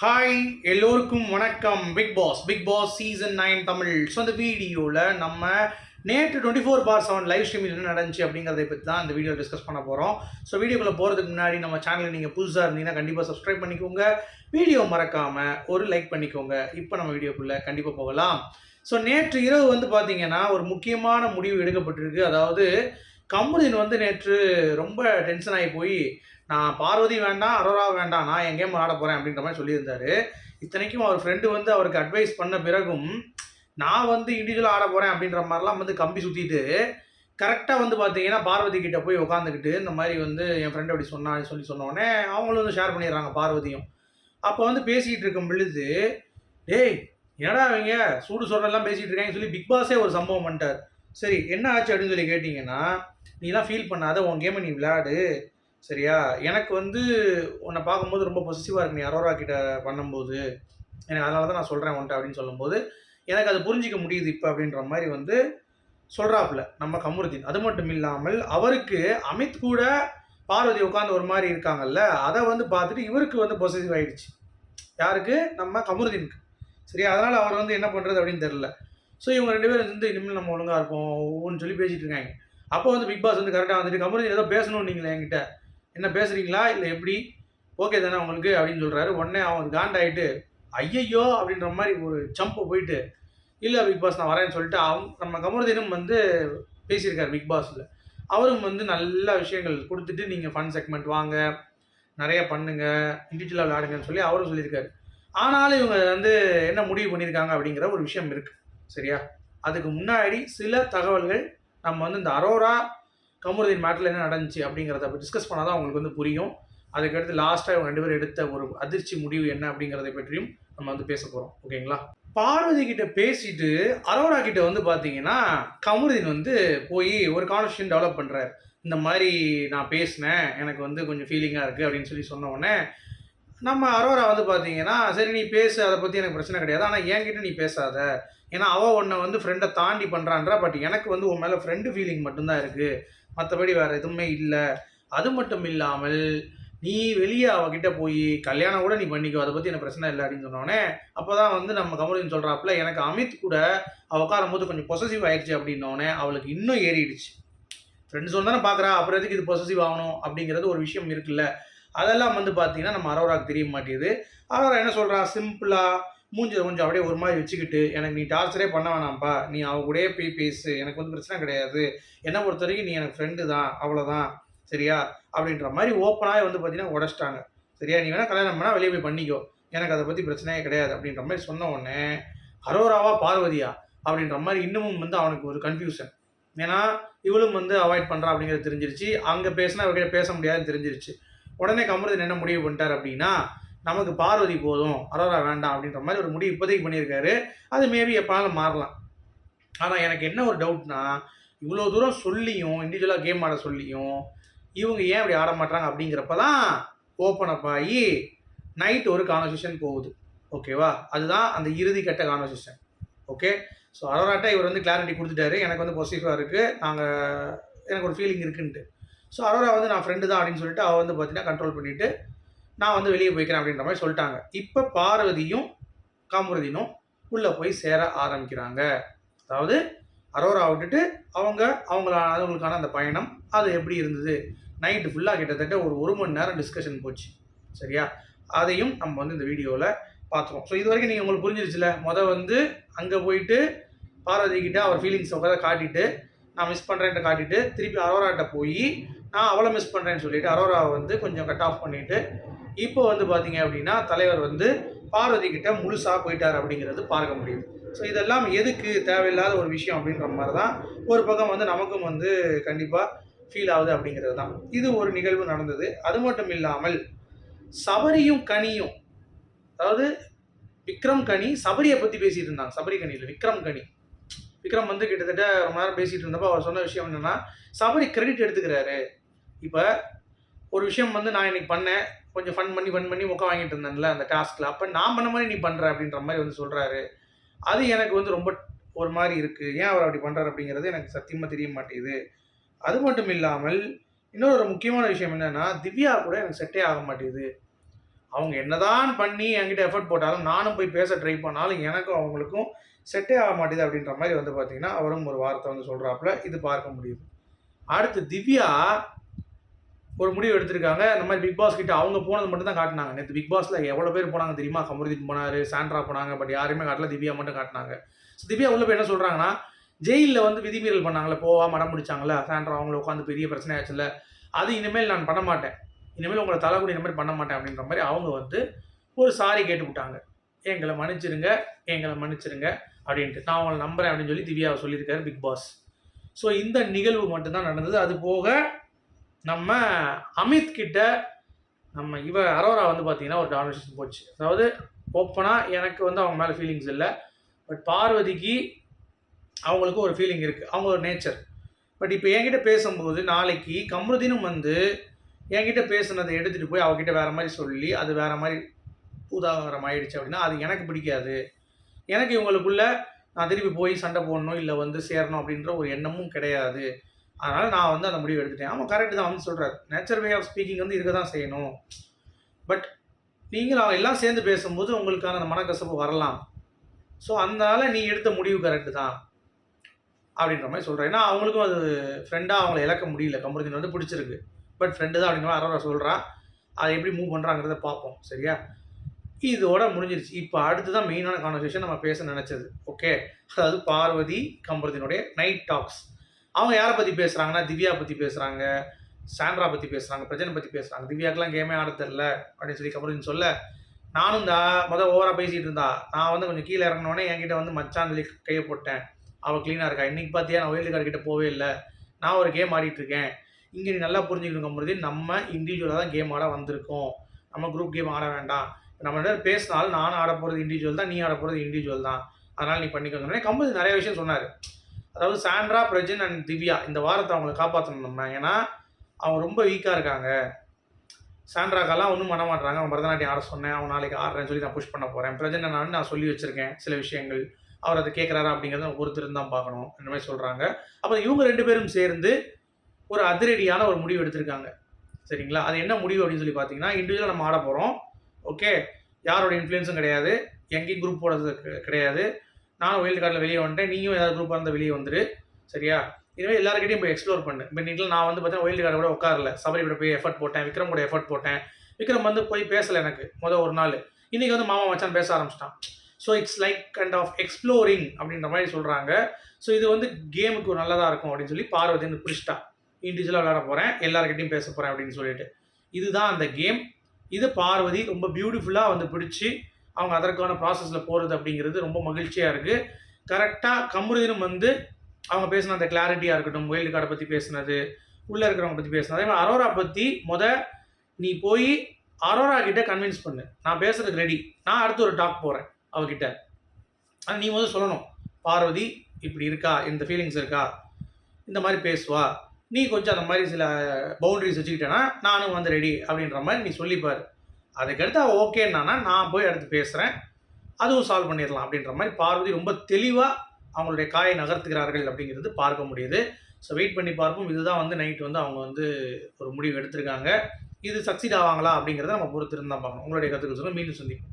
Hi எல்லோருக்கும் வணக்கம். Big boss big boss season nine Tamil. So அந்த வீடியோவில் நம்ம நேற்று twenty four bar seven live ஸ்ட்ரீமில் என்ன நடந்துச்சு அப்படிங்கிறத பற்றி தான் இந்த வீடியோ டிஸ்கஸ் பண்ண போகிறோம் ஸோ வீடியோக்குள்ளே போகிறதுக்கு முன்னாடி நம்ம சேனலில் நீங்கள் புதுசாக இருந்தீங்கன்னா கண்டிப்பாக சப்ஸ்கிரைப் பண்ணிக்கோங்க. வீடியோ மறக்காமல் ஒரு லைக் பண்ணிக்கோங்க. இப்போ நம்ம வீடியோக்குள்ளே கண்டிப்பாக போகலாம். ஸோ நேற்று இரவு வந்து பார்த்தீங்கன்னா ஒரு முக்கியமான முடிவு எடுக்கப்பட்டிருக்கு. அதாவது கமுதின் வந்து நேற்று ரொம்ப டென்ஷன் ஆகி போய் நான் பார்வதி வேண்டாம் அரோரா வேண்டாம் நான் என் கேம் ஆட போகிறேன் அப்படின்ற மாதிரி சொல்லியிருந்தாரு. இத்தனைக்கும் அவர் ஃப்ரெண்டு வந்து அவருக்கு அட்வைஸ் பண்ண பிறகும் நான் வந்து இண்டிவிஜுவலாக ஆட போகிறேன் அப்படின்ற மாதிரிலாம் வந்து கம்பி சுற்றிட்டு கரெக்டாக வந்து பார்த்தீங்கன்னா பார்வதி கிட்ட போய் உட்காந்துக்கிட்டு இந்த மாதிரி வந்து என் ஃப்ரெண்டு அப்படி சொன்னான்னு சொல்லி சொன்னோடனே அவங்களும் வந்து ஷேர் பண்ணிடுறாங்க பார்வதியும். அப்போ வந்து பேசிக்கிட்டு இருக்கும் பொழுது டேய் என்னடா அவங்க சூடு சொல்கிறெல்லாம் பேசிகிட்டு இருக்காங்கன்னு சொல்லி பிக் பாஸே ஒரு சம்பவம் பண்ணிட்டார். சரி என்ன ஆச்சு அப்படின்னு சொல்லி கேட்டிங்கன்னா நீலாம் ஃபீல் பண்ணாத உன் கேமை நீ விளையாடு. சரியா? எனக்கு வந்து உன்னை பார்க்கும்போது ரொம்ப பொசிட்டிவாக இருக்கு. நீ அரோரா கிட்ட பண்ணும்போது எனக்கு அதனால தான் நான் சொல்கிறேன் உன்ட்ட அப்படின்னு சொல்லும்போது எனக்கு அது புரிஞ்சிக்க முடியுது இப்போ அப்படின்ற மாதிரி வந்து சொல்கிறாப்புல நம்ம கமுருதீன் அது மட்டும் இல்லாமல் அவருக்கு அமித் கூட பார்வதி உட்காந்து ஒரு மாதிரி இருக்காங்கல்ல அதை வந்து பார்த்துட்டு இவருக்கு வந்து பொசிட்டிவ் ஆகிடுச்சு யாருக்கு? நம்ம கமுருதீனுக்கு. சரியா? அதனால் அவர் வந்து என்ன பண்ணுறது அப்படின்னு தெரில ஸோ இவங்க ரெண்டு பேரும் வந்து இனிமேல் நம்ம ஒழுங்காக இருப்போம் ஒவ்வொன்று சொல்லி பேசிகிட்டு இருக்காங்க. அப்போ வந்து பிக் பாஸ் வந்து கரெக்டாக வந்துட்டு கமருதீன் ஏதோ பேசணும் நீங்களே என்கிட்ட. என்ன பேசுகிறீங்களா இல்லை எப்படி? ஓகே தானே உங்களுக்கு அப்படின்னு சொல்கிறாரு உடனே அவன் காண்டாயிட்டு ஐயையோ! அப்படின்ற மாதிரி ஒரு ஜம்ப்பு போயிட்டு இல்லை பிக் பாஸ் நான் வரேன்னு சொல்லிட்டு அவங்க நம்ம கமருதீனும் வந்து பேசியிருக்காரு பிக் பாஸில் அவரும் வந்து நல்ல விஷயங்கள் கொடுத்துட்டு நீங்கள் ஃபன் செக்மெண்ட் வாங்க நிறைய பண்ணுங்க இண்டிவிஜுவலாக விளையாடுங்கன்னு சொல்லி அவரும் சொல்லியிருக்காரு. ஆனாலும் இவங்க வந்து என்ன முடிவு பண்ணியிருக்காங்க அப்படிங்கிற ஒரு விஷயம் இருக்குது சரியா? அதுக்கு முன்னாடி சில தகவல்கள் நம்ம வந்து இந்த அரோரா கமருதீன் மேட்டில் என்ன நடந்துச்சு அப்படிங்கிறத டிஸ்கஸ் பண்ணால் தான் உங்களுக்கு வந்து புரியும். அதுக்கடுத்து லாஸ்ட்டாக இவங்க ரெண்டு பேரும் எடுத்த ஒரு அதிர்ச்சி முடிவு என்ன அப்படிங்கிறத பற்றியும் நம்ம வந்து பேச போகிறோம் ஓகேங்களா? பார்வதி கிட்ட பேசிட்டு அரோரா கிட்ட வந்து பார்த்தீங்கன்னா கமருதீன் வந்து போய் ஒரு கான்வர்சேஷன் டெவலப் பண்ணுறாரு இந்த மாதிரி நான் பேசினேன் எனக்கு வந்து கொஞ்சம் ஃபீலிங்காக இருக்குது அப்படின்னு சொல்லி சொன்ன உடனே நம்ம அரோரா வந்து பார்த்தீங்கன்னா சரி நீ பேசு அதை பற்றி எனக்கு பிரச்சனை கிடையாது. ஆனால் என்கிட்ட நீ பேசாத. ஏன்னா அவள் உன்னை வந்து ஃப்ரெண்டை தாண்டி பண்ணுறான்றா பட் எனக்கு வந்து உன் மேலே ஃப்ரெண்டு ஃபீலிங் மட்டும்தான் இருக்குது மற்றபடி வேறு எதுவுமே இல்லை. அது மட்டும் இல்லாமல் நீ வெளியே அவகிட்ட போய் கல்யாணம் கூட நீ பண்ணிக்கோ அதை பற்றி எனக்கு பிரச்சனை இல்லை அப்படின்னு சொன்னோடனே அப்போ தான் வந்து நம்ம கமலின் சொல்கிறாப்புல எனக்கு அமித் கூட அவள் உட்காரும் போது கொஞ்சம் பொசசிவ் ஆயிடுச்சு அப்படின்னோடனே அவளுக்கு இன்னும் ஏறிடுச்சு. ஃப்ரெண்ட்ஸ் தானே பார்க்குறா அப்புறம் எதுக்கு இது பொசசிவ் ஆகணும் அப்படிங்கிறது ஒரு விஷயம் இருக்குல்ல. அதெல்லாம் வந்து பார்த்தீங்கன்னா நம்ம அரோராக்கு தெரிய மாட்டேங்குது. அரோரா என்ன சொல்கிறா சிம்பிளாக மூஞ்சி கொஞ்சம் அப்படியே ஒரு மாதிரி வச்சுக்கிட்டு எனக்கு நீ டார்ச்சரே பண்ண வேணாம்ப்பா. நீ அவ கூடயே போய் பேசு. எனக்கு வந்து பிரச்சனை கிடையாது. என்னை பொறுத்த வரைக்கும் நீ எனக்கு ஃப்ரெண்டு தான். அவ்வளோதான் சரியா? அப்படின்ற மாதிரி ஓப்பனாக வந்து பார்த்தீங்கன்னா உடச்சிட்டாங்க. சரியா? நீ வேணால் கல்யாணம் பண்ணால் வெளியே போய் பண்ணிக்கோ. எனக்கு அதை பற்றி பிரச்சனையே கிடையாது. அப்படின்ற மாதிரி சொன்ன உடனே அரோராவா பார்வதியா? அப்படின்ற மாதிரி இன்னமும் வந்து அவனுக்கு ஒரு கன்ஃபியூஷன் ஏன்னா இவளும் வந்து அவாய்ட் பண்ணுறா அப்படிங்கிறது தெரிஞ்சிருச்சு. அங்கே பேசினா அவர்கிட்ட பேச முடியாதுன்னு தெரிஞ்சிருச்சு. உடனே கமருதன் என்ன முடிவு பண்ணிட்டார் அப்படின்னா நமக்கு பார்வதி போதும் அரோரா வேண்டாம் அப்படின்ற மாதிரி ஒரு முடிவு இப்போதைக்கு பண்ணியிருக்காரு. அது மேபி எப்போனாலும் மாறலாம். ஆனால் எனக்கு என்ன ஒரு டவுட்னா இவ்வளோ தூரம் சொல்லியும் இண்டிவிஜுவலாக கேம் ஆட சொல்லியும் இவங்க ஏன் அப்படி ஆட மாட்டாங்க அப்படிங்கிறப்ப தான் ஓப்பன் அப் ஆகி நைட் ஒரு கான்வர்சேஷன் போகுது. ஓகேவா அதுதான் அந்த இறுதி கட்ட கான்வர்சேஷன் ஓகே ஸோ அரோராட்ட இவர் வந்து கிளாரிட்டி கொடுத்துட்டாரு. எனக்கு வந்து பாசிட்டிவாக இருக்குது நாங்கள் எனக்கு ஒரு ஃபீலிங் இருக்குன்ட்டு. ஸோ அரோரா வந்து நான் ஃப்ரெண்டு தான் அப்படின்னு சொல்லிட்டு அவள் வந்து பார்த்தீங்கன்னா கண்ட்ரோல் பண்ணிவிட்டு நான் வந்து வெளியே போய்க்கிறேன் அப்படின்ற மாதிரி சொல்லிட்டாங்க. இப்போ பார்வதியும் காமரதினும் உள்ளே போய் சேர ஆரம்பிக்கிறாங்க. அதாவது அரோரா விட்டுட்டு அவங்க அவங்கள அவங்களுக்கான அந்த பயணம் அது எப்படி இருந்தது? நைட்டு ஃபுல்லாக கிட்டத்தட்ட ஒரு ஒரு மணி நேரம் டிஸ்கஷன் போச்சு. சரியா? அதையும் நம்ம வந்து இந்த வீடியோவில் பார்த்துருவோம். ஸோ இது வரைக்கும் நீங்கள் உங்களுக்கு புரிஞ்சிருச்சுல? மொதல் வந்து அங்கே போயிட்டு பார்வதி கிட்டே அவர் ஃபீலிங்ஸ் உட்கார காட்டிட்டு நான் மிஸ் பண்ணுறேன்ட்டு காட்டிட்டு திருப்பி அரோராட்ட போய் நான் அவளை மிஸ் பண்ணுறேன்னு சொல்லிட்டு அரோராவை வந்து கொஞ்சம் கட் ஆஃப் பண்ணிவிட்டு இப்போ வந்து பார்த்தீங்க அப்படின்னா தலைவர் வந்து பார்வதி கிட்ட முழுசாக போயிட்டார் அப்படிங்கிறது பார்க்க முடியுது. ஸோ இதெல்லாம் எதுக்கு தேவையில்லாத ஒரு விஷயம் அப்படின்ற மாதிரி தான் ஒரு பக்கம் வந்து நமக்கும் வந்து கண்டிப்பாக ஃபீல் ஆகுது அப்படிங்கிறது தான். இது ஒரு நிகழ்வு நடந்தது. அது மட்டும் இல்லாமல் சபரியும் கனியும் அதாவது விக்ரம் கனி சபரியை பற்றி பேசிகிட்டு இருந்தாங்க. சபரி கனியில் விக்ரம் கனி. விக்ரம் வந்து கிட்டத்தட்ட ரொம்ப நேரம் பேசிகிட்டு இருந்தப்போ அவர் சொன்ன விஷயம் என்னென்னா சபரி கிரெடிட் எடுத்துக்கிறாரு. இப்போ ஒரு விஷயம் வந்து நான் இன்னைக்கு பண்ணேன் கொஞ்சம் ஃபன் பண்ணி ஃபன் பண்ணி முக்கம் வாங்கிட்டு இருந்தேன்ல அந்த டாஸ்கில் அப்போ நான் பண்ண மாதிரி நீ பண்ணுற அப்படின்ற மாதிரி வந்து சொல்கிறாரு அது எனக்கு வந்து ரொம்ப ஒரு மாதிரி இருக்குது ஏன் அவர் அப்படி பண்ணுறாரு அப்படிங்கிறது எனக்கு சத்தியமாக தெரிய மாட்டேங்குது. அது மட்டும் இல்லாமல் இன்னொரு ஒரு முக்கியமான விஷயம் என்னென்னா திவ்யா கூட எனக்கு செட்டே ஆக மாட்டேங்குது. அவங்க என்னதான் பண்ணி என்கிட்ட எஃபர்ட் போட்டாலும் நானும் போய் பேச ட்ரை பண்ணாலும் எனக்கும் அவங்களுக்கும் செட்டே ஆக மாட்டேது அப்படின்ற மாதிரி வந்து பார்த்தீங்கன்னா அவரும் ஒரு வார்த்தை வந்து சொல்கிறாப்புல இது பார்க்க முடியுது. அடுத்து திவ்யா ஒரு முடிவு எடுத்திருக்காங்க. இந்த மாதிரி பிக் பாஸ் கிட்ட அவங்க போனது மட்டும் தான் காட்டினாங்க. நேற்று பிக் பாஸ்ல எவ்வளோ பேர் போனாங்க தெரியுமா? கமருதீன் போனார் சாண்ட்ரா போனாங்க பட் யாருமே காட்டல. திவ்யா மட்டும் காட்டினாங்க. ஸோ திவ்யா உள்ள போய் என்ன சொல்கிறாங்கன்னா ஜெயிலில் வந்து விதிமீறல் பண்ணாங்களே போவா மடம் முடிச்சாங்களே சாண்ட்ரா அவங்கள உட்காந்து பெரிய பிரச்சனை ஆச்சுல்ல அது இனிமேல் நான் பண்ண மாட்டேன். இனிமேல் உங்களை தலைக்குடி இந்த மாதிரி பண்ண மாட்டேன். அப்படின்ற மாதிரி அவங்க வந்து ஒரு சாரி கேட்டு விட்டாங்க. எங்களை மன்னிச்சிருங்க எங்களை மன்னிச்சிருங்க அப்படின்ட்டு. நான் உங்களை நம்புறேன் அப்படின்னு சொல்லி திவ்யாவை சொல்லியிருக்காரு பிக் பாஸ் ஸோ இந்த நிகழ்வு மட்டும்தான் நடந்தது. அது போக நம்ம அமித் கிட்ட நம்ம இவ அரோரா வந்து பார்த்தீங்கன்னா ஒரு கான்வர்சேஷன் போச்சு. அதாவது ஓப்பனாக எனக்கு வந்து அவங்க மேலே ஃபீலிங்ஸ் இல்லை. பட் பார்வதிக்கு அவங்களுக்கு ஒரு ஃபீலிங் இருக்குது அவங்க ஒரு நேச்சர் பட் இப்போ என்கிட்ட பேசும்போது நாளைக்கு கம்ருதீனும் வந்து என்கிட்ட பேசுனதை எடுத்துகிட்டு போய் அவகிட்ட வேறு மாதிரி சொல்லி அது வேற மாதிரி உதாகரம் ஆயிடுச்சு அப்படின்னா அது எனக்கு பிடிக்காது. எனக்கு இவங்களுக்குள்ள நான் திருப்பி போய் சண்டை போடணும் இல்லை வந்து சேரணும் அப்படின்ற ஒரு எண்ணமும் கிடையாது. அதனால் நான் வந்து அந்த முடிவு எடுத்துட்டேன். ஆமாம் கரெக்ட் தான். வந்து சொல்கிறார் நேச்சர் வே ஆஃப் ஸ்பீக்கிங் வந்து இருக்க தான் செய்யணும். பட் நீங்கள் அவன் எல்லாம் சேர்ந்து பேசும்போது உங்களுக்கான அந்த மனக்கசப்பு வரலாம். ஸோ அதனால் நீ எடுத்த முடிவு கரெக்டு தான் அப்படின்ற மாதிரி சொல்கிறேன் ஏன்னா அவங்களுக்கும் அது ஃப்ரெண்டாக அவங்கள இழக்க முடியல. கமருதீன் வந்து பிடிச்சிருக்கு. பட் ஃப்ரெண்டு தான் அப்படிங்கிற மாதிரி அரோரா சொல்கிறா அதை எப்படி மூவ் பண்ணுறாங்கிறத பார்ப்போம். சரியா? இதோட முடிஞ்சிருச்சு. இப்போ அடுத்து தான் மெயினான கான்வர்சேஷன் நம்ம பேச நினச்சது. ஓகே அதாவது பார்வதி கம்பரத்தினுடைய நைட் டாக்ஸ் அவங்க யாரை பற்றி பேசுகிறாங்கன்னா திவ்யா பற்றி பேசுகிறாங்க சாண்ட்ரா பற்றி பேசுகிறாங்க பிரஜனை பற்றி பேசுகிறாங்க திவ்யாக்கெலாம் கேமே ஆட தெரில அப்படின்னு சொல்லி கமருதீன் சொல்ல நானும் தான் மொதல் ஓவராக பேசிகிட்டு இருந்தா. நான் வந்து கொஞ்சம் கீழே இறங்கினோடனே என்கிட்ட வந்து மச்சான் சொல்லி கையை போட்டேன். அவள் க்ளீனாக இருக்கா? இன்றைக்கி பார்த்தியா நான் ஒயில்டு கார்டு கிட்ட போவே இல்லை. நான் ஒரு கேம் ஆடிட்டுருக்கேன் இங்கே நீ நல்லா புரிஞ்சுக்கணும் கம்பருதி. நம்ம இண்டிவிஜுவலாக தான் கேம் ஆட வந்திருக்கோம். நம்ம குரூப் கேம் ஆட வேண்டாம். நம்ம நேரம் பேசினாலும் நானும் ஆட போகிறது இண்டிவிஜுவல் தான் நீ ஆட போகிறது இண்டிவிஜுவல் தான். அதனால் நீ பண்ணிக்கோங்க கம்பது நிறைய விஷயம் சொன்னார். அதாவது சாண்ட்ரா பிரஜன் அண்ட் திவ்யா இந்த வாரத்தை அவங்கள காப்பாற்றணும் நம்ம. ஏன்னா அவங்க ரொம்ப வீக்காக இருக்காங்க. சாண்ட்ராக்கெல்லாம் ஒன்றும் பண்ண மாட்டாங்க அவன் பரதநாட்டியம் ஆட சொன்னேன். அவன் நாளைக்கு ஆடுறேன்னு சொல்லி நான் புஷ் பண்ண போகிறேன் பிரஜன் நான் நான் சொல்லி வச்சுருக்கேன். சில விஷயங்கள். அவர் அதை கேட்குறாரா அப்படிங்கிறத ஒருத்தர் தான் பார்க்கணும். இந்த மாதிரி சொல்கிறாங்க அப்போ இவங்க ரெண்டு பேரும் சேர்ந்து ஒரு அதிரடியான ஒரு முடிவு எடுத்திருக்காங்க. சரிங்களா? அது என்ன முடிவு அப்படின்னு சொல்லி பார்த்தீங்கன்னா இண்டிவிஜுவலாக நம்ம ஆட போகிறோம் ஓகே யாரோட இன்ஃப்ளூயன்ஸும் கிடையாது. எங்கேயும் குரூப் போடுறது கிடையாது. நானும் ஒயில்டு கார்டில் வெளியே வந்துட்டேன். நீயும் ஏதாவது குரூப்பாக இருந்தால் வெளியே வந்துரு. சரியா? இதுவே எல்லாருக்கிட்டையும் போய் எக்ஸ்ப்ளோர் பண்ணு. இப்போ நீங்களும் நான் வந்து பார்த்தீங்கன்னா ஒயில்டு கார்டு கூட உட்காரல. சபரி கூட போய் எஃபர்ட் போட்டேன். விக்ரம் கூட எஃபர்ட் போட்டேன். விக்ரம் வந்து போய் பேசலை எனக்கு மொதல் ஒரு நாள். இன்றைக்கி வந்து மாமா மச்சான் பேச ஆரம்பிச்சிட்டான். So it's like kind of exploring அப்படின்ற மாதிரி சொல்கிறாங்க ஸோ இது வந்து கேமுக்கு ஒரு நல்லதாக இருக்கும் அப்படின்னு சொல்லி பார்வதி வந்து பிடிச்சிட்டா. இண்டிவிஜுவலாக விளாட போகிறேன் எல்லாருக்கிட்டையும் பேச போகிறேன் அப்படின்னு சொல்லிட்டு. இதுதான் அந்த கேம் இது பார்வதி ரொம்ப பியூட்டிஃபுல்லாக வந்து பிடிச்சி அவங்க அதற்கான ப்ராசஸில் போகிறது அப்படிங்கிறது ரொம்ப மகிழ்ச்சியாக இருக்குது கரெக்டாக கமருதினும் வந்து அவங்க பேசின அந்த கிளாரிட்டியாக இருக்கட்டும் ஒயில்டு கார்டை பற்றி பேசுனது உள்ளே இருக்கிறவங்க பற்றி பேசினது. அதே மாதிரி அரோரா பற்றி முத நீ போய் அரோரா கிட்ட கன்வின்ஸ் பண்ணு. நான் பேசுறதுக்கு ரெடி நான் அடுத்து ஒரு டாக் போகிறேன் அவகிட்ட. ஆனால் நீ முதல் சொல்லணும் பார்வதி இப்படி இருக்கா? இந்த ஃபீலிங்ஸ் இருக்கா? இந்த மாதிரி பேசுவா? நீ கொஞ்சம் அந்த மாதிரி சில பவுண்டரிஸ் வச்சுக்கிட்டேன்னா நானும் வந்து ரெடி அப்படின்ற மாதிரி நீ சொல்லிப்பார். அதுக்கடுத்து அவள் ஓகேன்னா நான் போய் அடுத்து பேசுகிறேன் அதுவும் சால்வ் பண்ணிடலாம் அப்படின்ற மாதிரி பார்வதி ரொம்ப தெளிவாக அவங்களுடைய காயை நகர்த்துகிறார்கள் அப்படிங்கிறது பார்க்க முடியுது. ஸோ வெயிட் பண்ணி பார்ப்போம். இதுதான் வந்து நைட் வந்து அவங்க வந்து ஒரு முடிவு எடுத்திருக்காங்க. இது சக்சீட் ஆவாங்களா அப்படிங்கிறத நம்ம பொறுத்திருந்தான் பார்க்கணும். உங்களுடைய கருத்துக்கள் சொல்லுங்கள் மீண்டும் சந்திப்போம்.